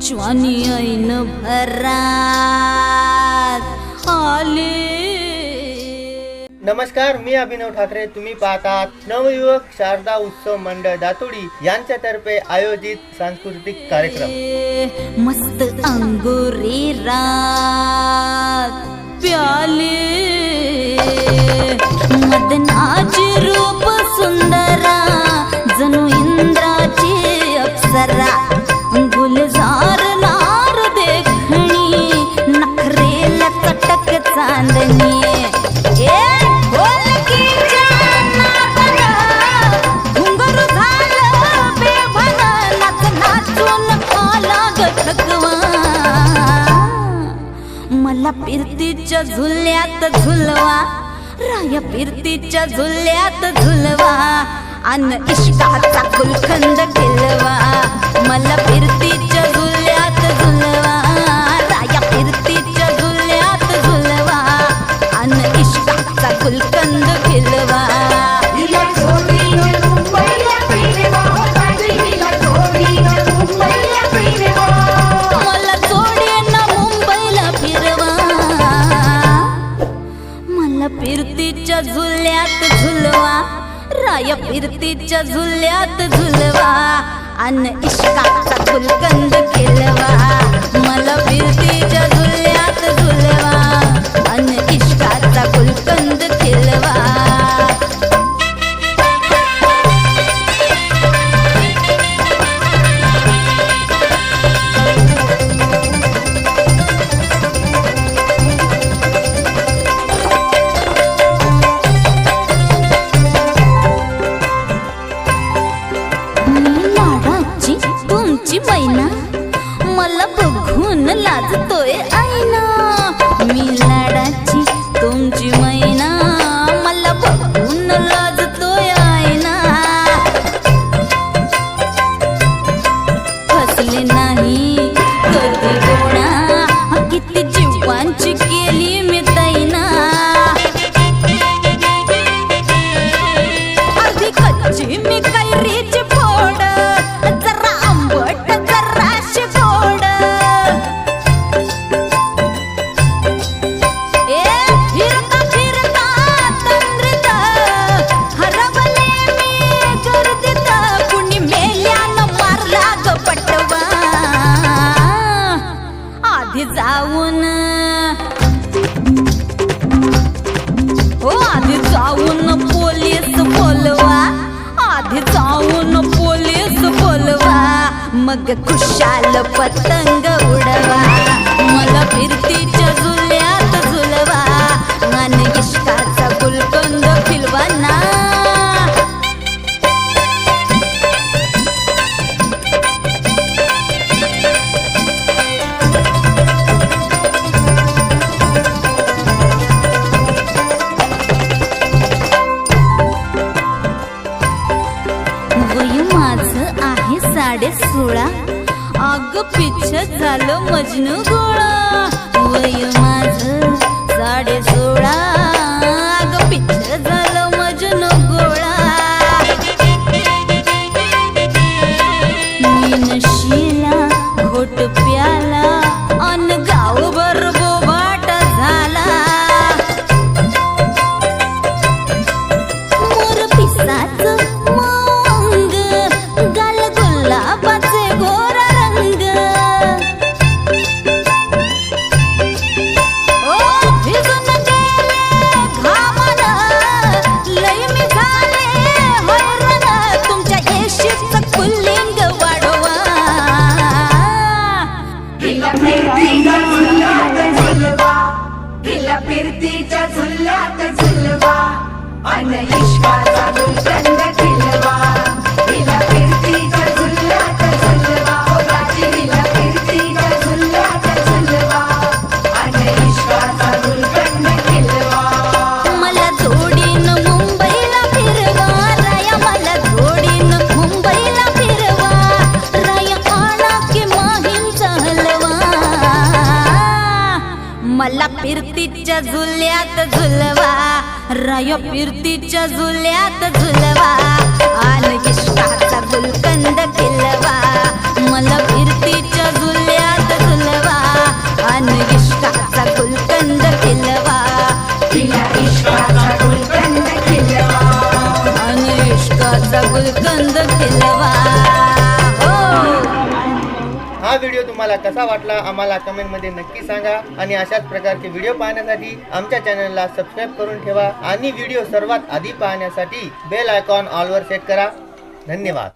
ज्वानी ऐन भरात आले. नमस्कार मी अभिनव ठाकरे. तुम्ही पाहतात नवयुवक शारदा उत्सव मंडळ दातोडी यांच्यातर्फे आयोजित सांस्कृतिक कार्यक्रम. मस्त अंगुरे रात प्याले. चांदणी ए मला पिरतीच्या झुल्यात झुलवा राया पिरतीच्या झुल्यात झुलवा अन इश्काचा गुलखंड खिलवा. मला फिरतीच्या या फिरतीच्या झुल्यात झुलवा अन इश्काचा गुलकंद केलवा मला फिरतीच्या झुल्यात झुलवा अन इश्का तुझी बहिणा. मला बघून लाजतोय आईना. मी लाड मग खुशाल पतंग उडवा. मला फिरतीच्या जुल साडे सोळा. अग पिच्छ झालं मजनू गोळा. वय माझ साडे सोळा मला फिरतीच्या झुल्यात झुलवा. रायो फिरतीच्या झुल्यात झुलवा. आल इष्टाचा गुलकंद किलवा मला फिरतीच्या झुल्यात झुलवा. आन इष्टाचा गुलकंद किलवा अनिष्टाचा गुलकंद किलवा हा व्हिडिओ तुम्हाला कसा वाटला आम्हाला कमेंटमध्ये नक्की सांगा. आणि अशाच प्रकारचे व्हिडिओ पाहण्यासाठी आमच्या चॅनलला सबस्क्राईब करून ठेवा. आणि व्हिडिओ सर्वात आधी पाहण्यासाठी बेल आयकॉन ऑलवर सेट करा. धन्यवाद.